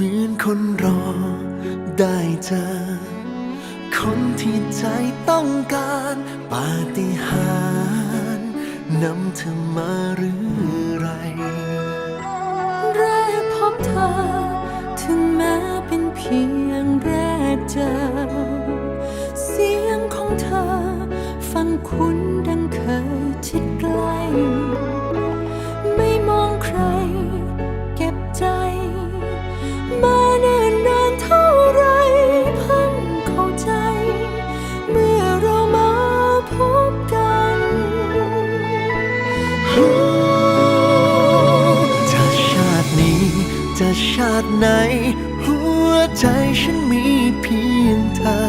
มือนคนรอได้เจอ คนที่ใจต้องการปาฏิหาริย์นำเธอมาหรือไร แรกพบเธอ ถึงแม้เป็นเพียงแรกเจอ เสียงของเธอ ฟังคุ้นดังเคยชิดใกล้าติไหน หัวใจฉันมีเพียงเธอ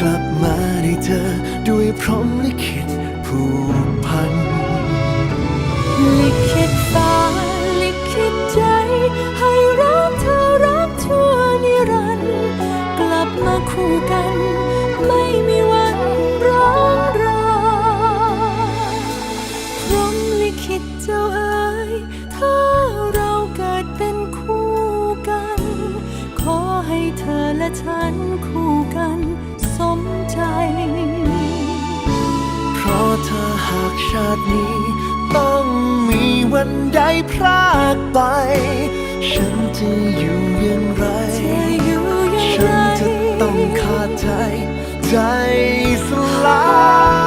กลับมาได้เจอด้วยพร้อมลิขิตผู้าตินี้ ต้องมีวันใดพรากไป ฉันจะอยู่อย่างไรจะอยู่อย่างฉันจะต้องขาดใจ ใจสลาย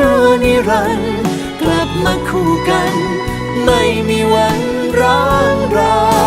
ชั่วนิรันดร์กลับมาคู่กัน ไม่มีวันร้างรา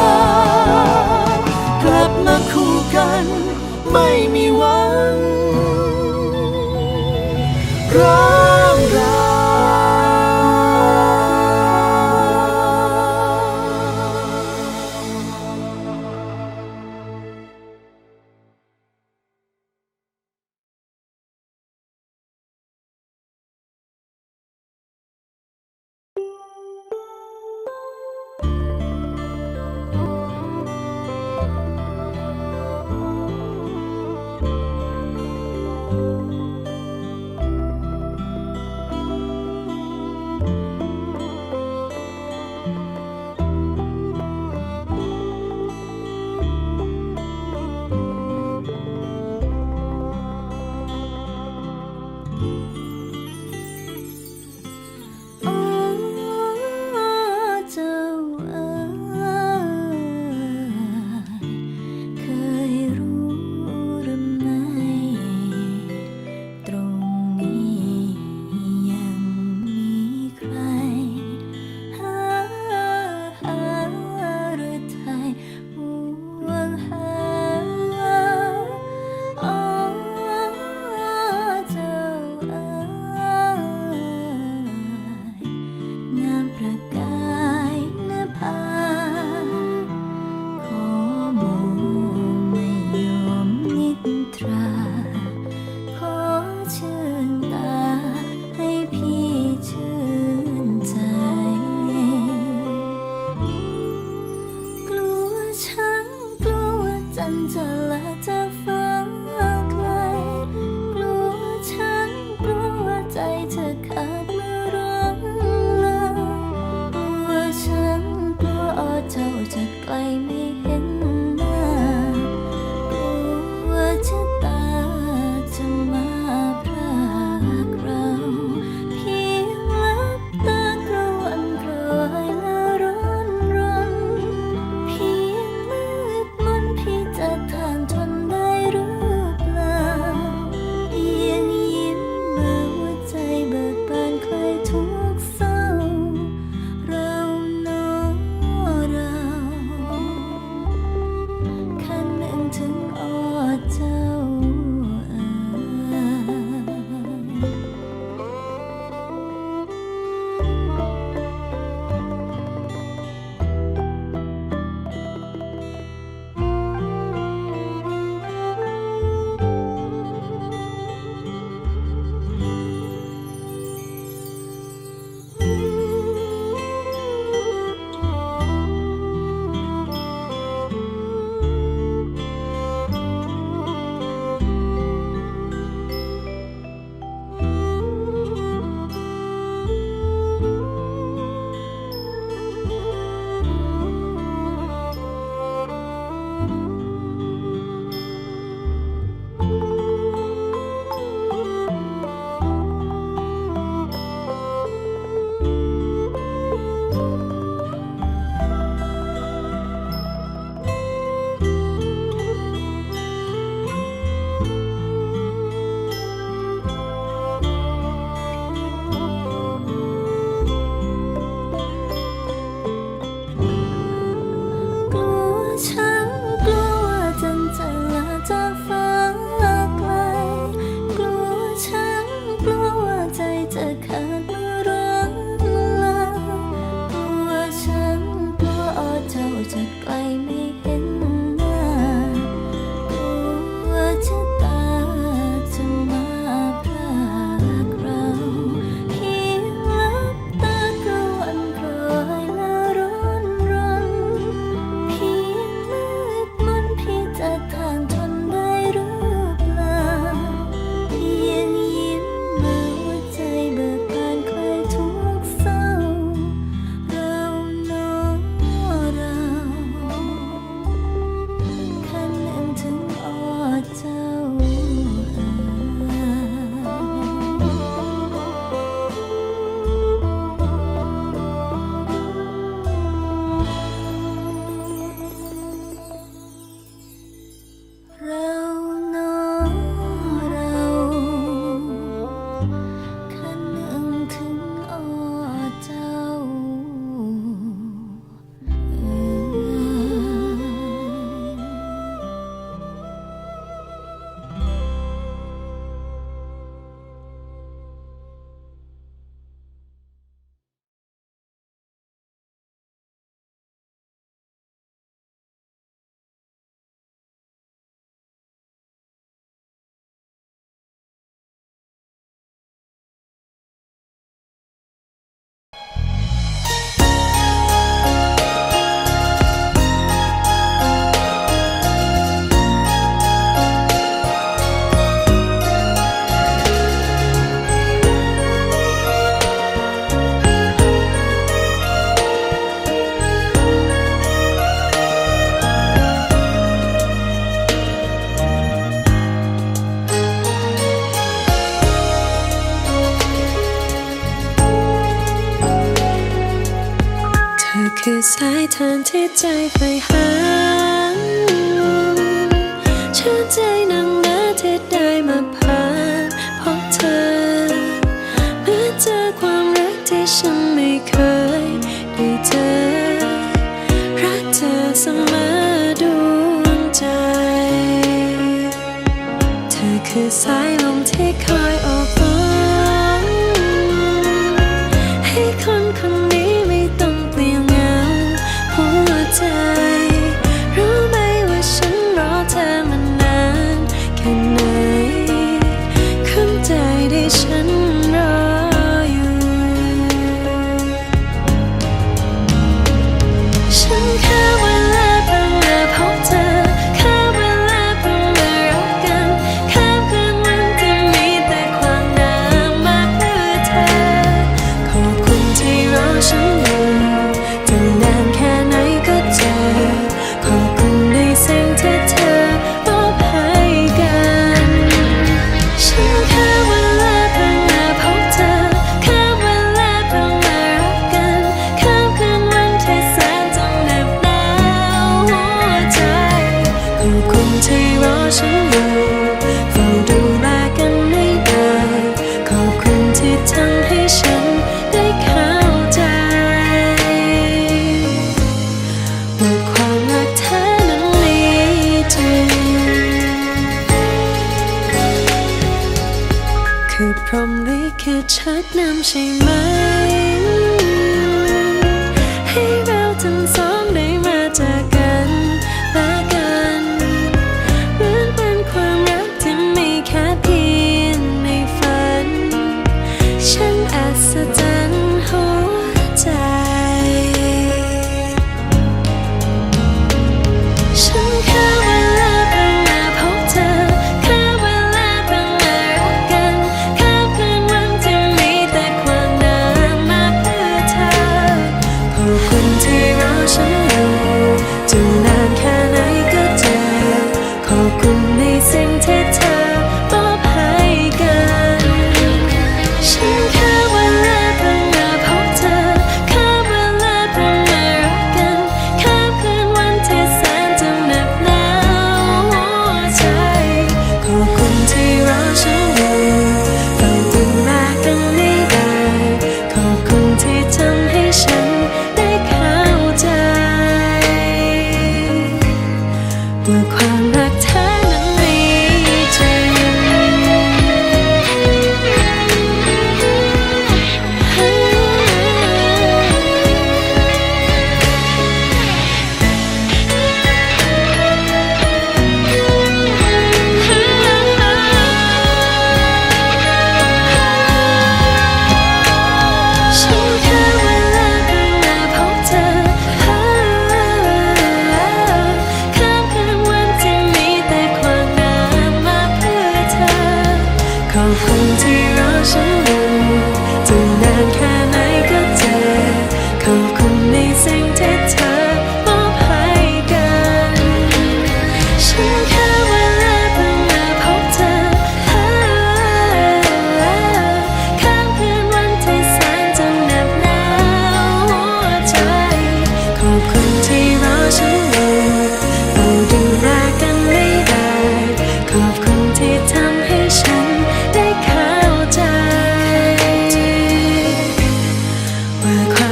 run. 在飞海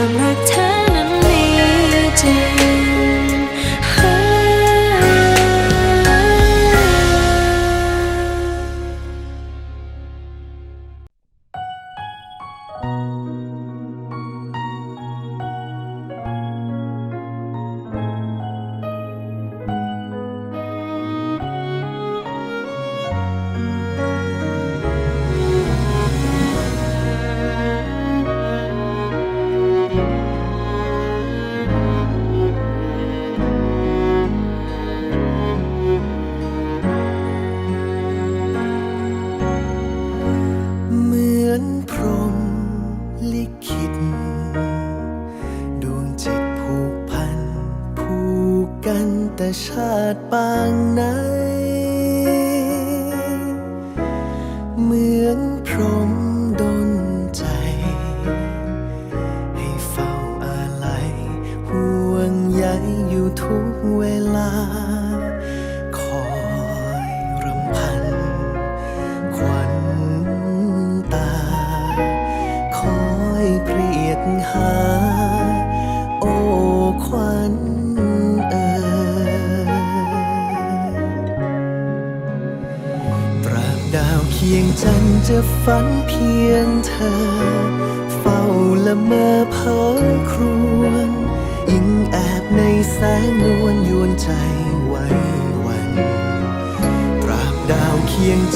ามรักเธอนั้นมีจริง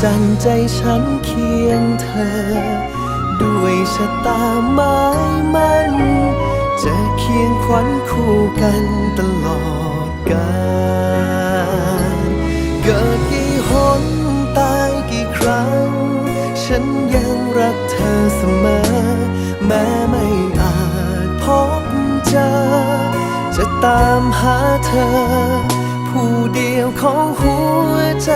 เคียงจันใจฉันเคียงเธอ ด้วยชะตาไม้มัน จะเคียงขวัญคู่กันตลอดกาลเกิดกี่หนตายกี่ครั้ง ฉันยังรักเธอเสมอ แม้ไม่อาจพบเจอ จะตามหาเธอ ผู้เดียวของหัวใจ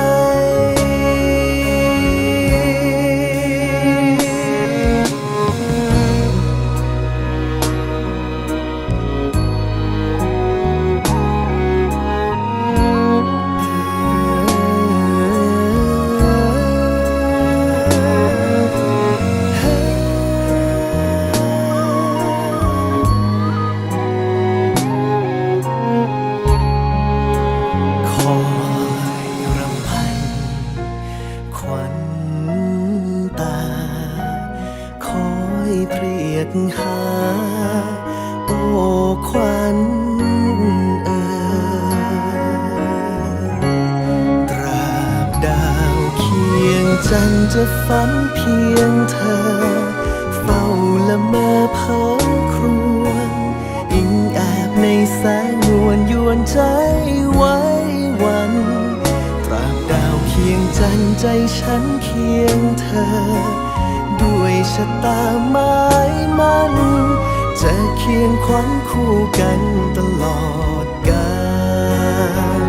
จะฝันเพียงเธอ เฝ้าละเมอเพ้อครวญอิงแอบในแสงนวลยวนใจไว้วันตราบดาวเคียงจันใจฉันเคียงเธอ ด้วยชะตาไม้มันจะเคียงขวัญคู่กันตลอดกาล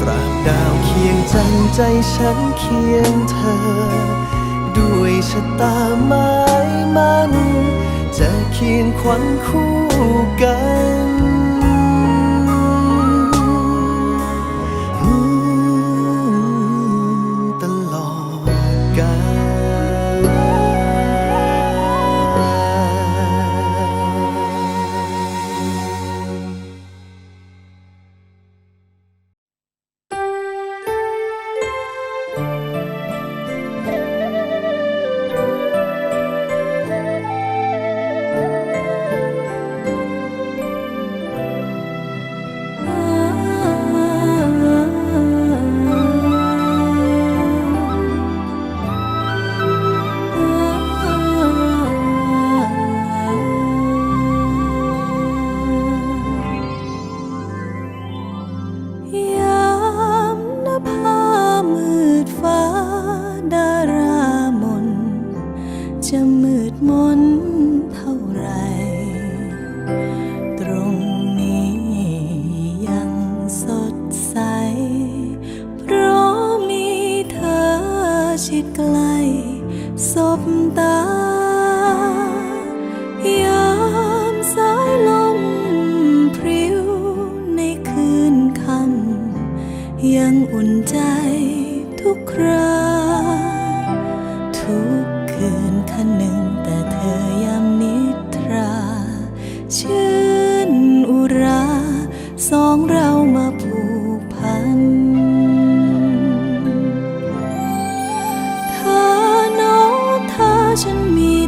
ตราบดาวเคียงจันใจฉันเคียงเธอ ชะตาไม้มัน จะเคียงขวัญคู่กัน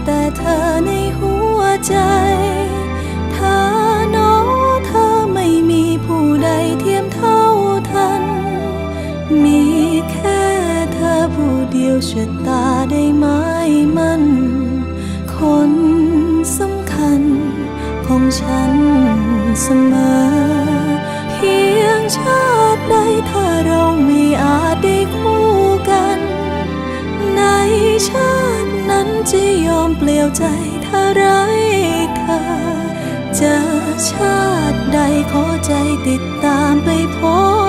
แต่เธอในหัวใจเธอโน้เธอไม่มีผู้ใดเทียมเท่าทัน มีแค่เธอผู้เดียวชะตาได้ไหมมันคนสำคัญของฉันเสมอ ไรเธอเจอชาติใดขอใจติดตามไปพ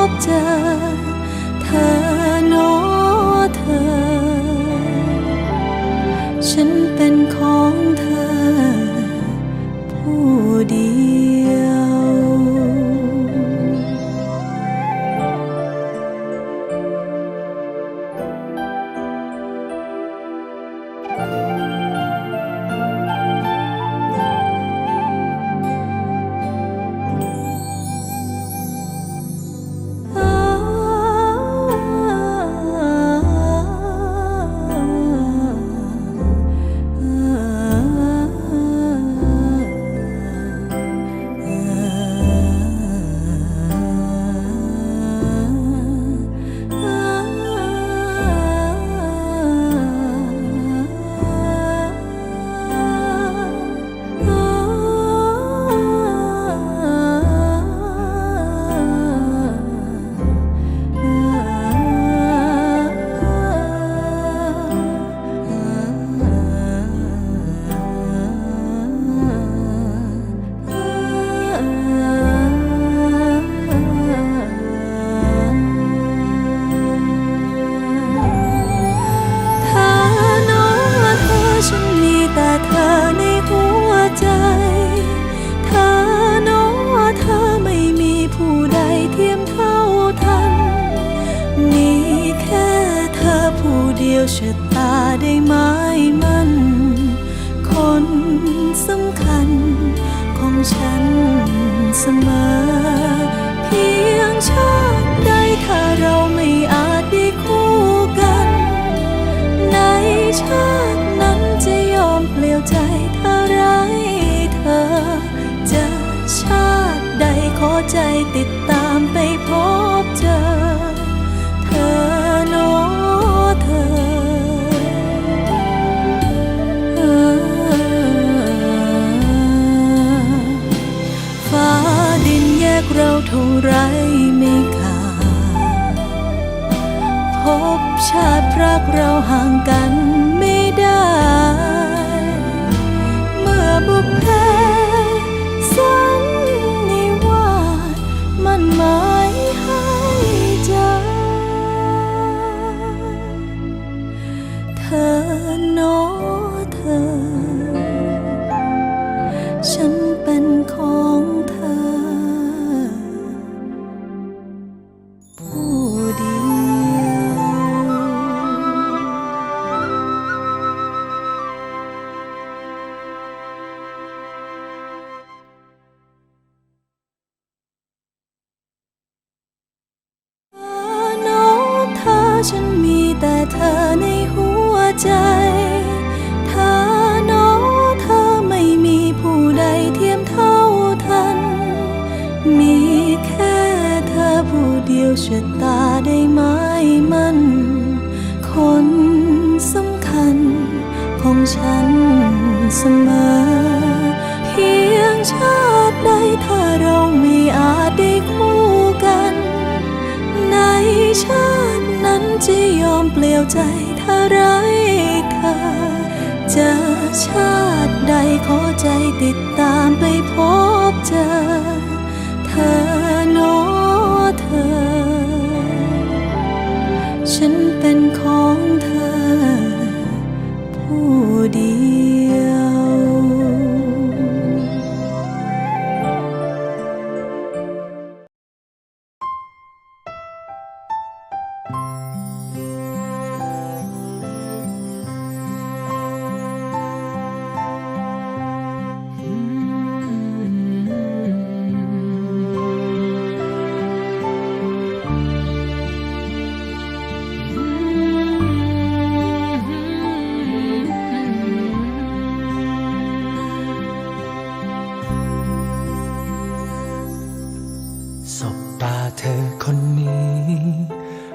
บเจอ เธอโนเธอ ฉันเป็นของเธอ ผู้เดียว ใดขอใจติดตามไปพบเจอ เธอโนเธอฟ้าดินแยกเราเท่าไรไม่ขาดพบชาติรักเราห่างกัน จอชาติใดขอใจติดตามไปพบเจอ เธอโนเธอ ฉันเป็นของ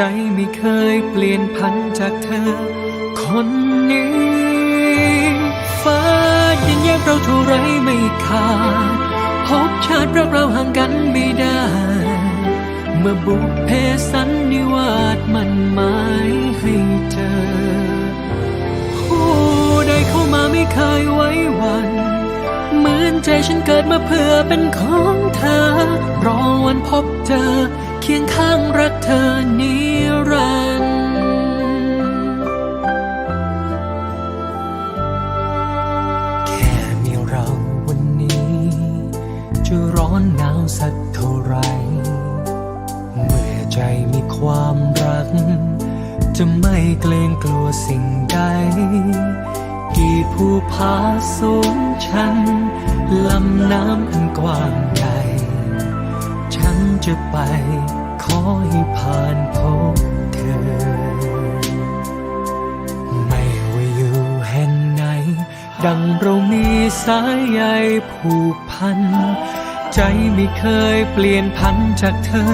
ใจไม่เคยเปลี่ยนพันจากเธอ คนนี้ฟ้าดินแยกเราเท่าไรไม่ขาดพบชาติรักเราห่างกันไม่ได้ เมื่อบุพเพสันนิวาสมันหมายให้เจอผู้ใดเข้ามาไม่เคยไว้วันเหมือนใจฉันเกิดมาเพื่อเป็นของเธอ รอวันพบเจอ คียงข้างรักเธอนิรันดร์แค่มีเราวันนี้ จะร้อนหนาวสักเท่าไร เมื่อใจมีความรัก จะไม่เกรงกลัวสิ่งใด กี่ภูผาสูงชัน ลำน้ำอันกว้างใหญ่ ฉันจะไป ให้ผ่านพบเธอ ไม่ว่าอยู่แห่งไหน ดังเรามีสายใยผูกพัน ใจไม่เคยเปลี่ยนพันจากเธอ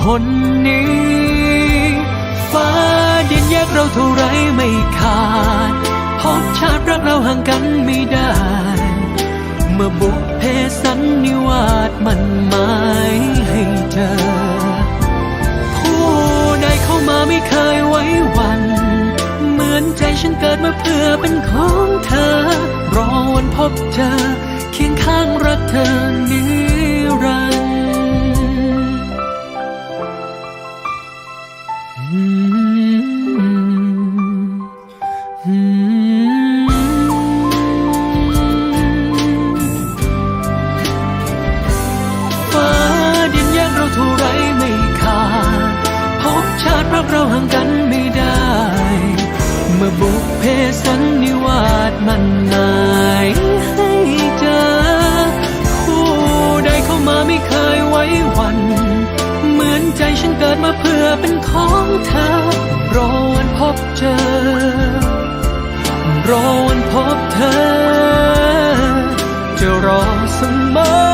คนนี้ ฟ้าดินแยกเราเท่าไรไม่ขาดพบชาติรักเราห่างกันไม่ได้เมื่อบุพเพสันนิวาสมันหมายให้เจอ มาไม่เคยไว้วัน เหมือนใจฉันเกิดมาเพื่อเป็นของเธอ รอวันพบเธอ เคียงข้างรักเธอนี้ กเราห่างกันไม่ได้ เมื่อบุกเพสันนิวาสมันหมายให้เจอ คู่ใดเข้ามาไม่เคยไว้วัน เหมือนใจฉันเกิดมาเพื่อเป็นของเธอ รอวันพบเจอ รอวันพบเธอ จะรอเสมอ